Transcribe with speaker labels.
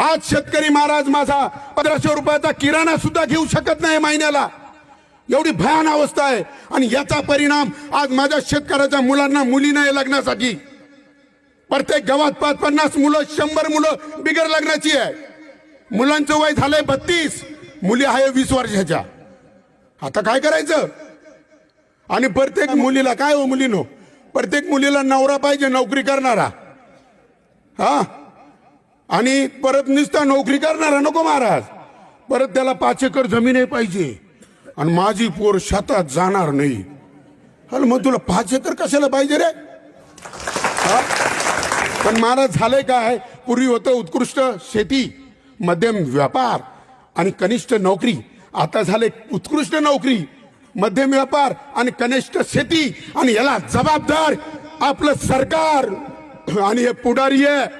Speaker 1: आज शेतकरी महाराज माझा पंधराशे रुपयाचा किराणा सुद्धा घेऊ शकत नाही महिन्याला. एवढी भयान अवस्था आहे. आणि याचा परिणाम आज माझ्या शेतकऱ्याच्या मुलांना मुली नाही लग्नासाठी. प्रत्येक गावात पाच पन्नास मुलं शंभर मुलं बिगर लग्नाची आहे. मुलांचं वय झालंय बत्तीस. मुली आहे वीस वर्षाच्या. आता काय करायचं? आणि प्रत्येक मुलीला काय हो मुलीनो? प्रत्येक मुलीला नवरा पाहिजे नोकरी करणारा. हा? आणि परत नुसता नोकरी करणारा नको महाराज. परत त्याला पाच एकर जमीनही पाहिजे. आणि माझी पोर शेतात जाणार नाही. हल मग तुला पाच एकर कशाला पाहिजे रे? पण महाराज झालंय काय? पूर्वी होतं उत्कृष्ट शेती मध्यम व्यापार आणि कनिष्ठ नोकरी. आता झाले उत्कृष्ट नोकरी मध्यम व्यापार आणि कनिष्ठ शेती. आणि याला जबाबदार आपलं सरकार. आणि हे पुढारी आहे.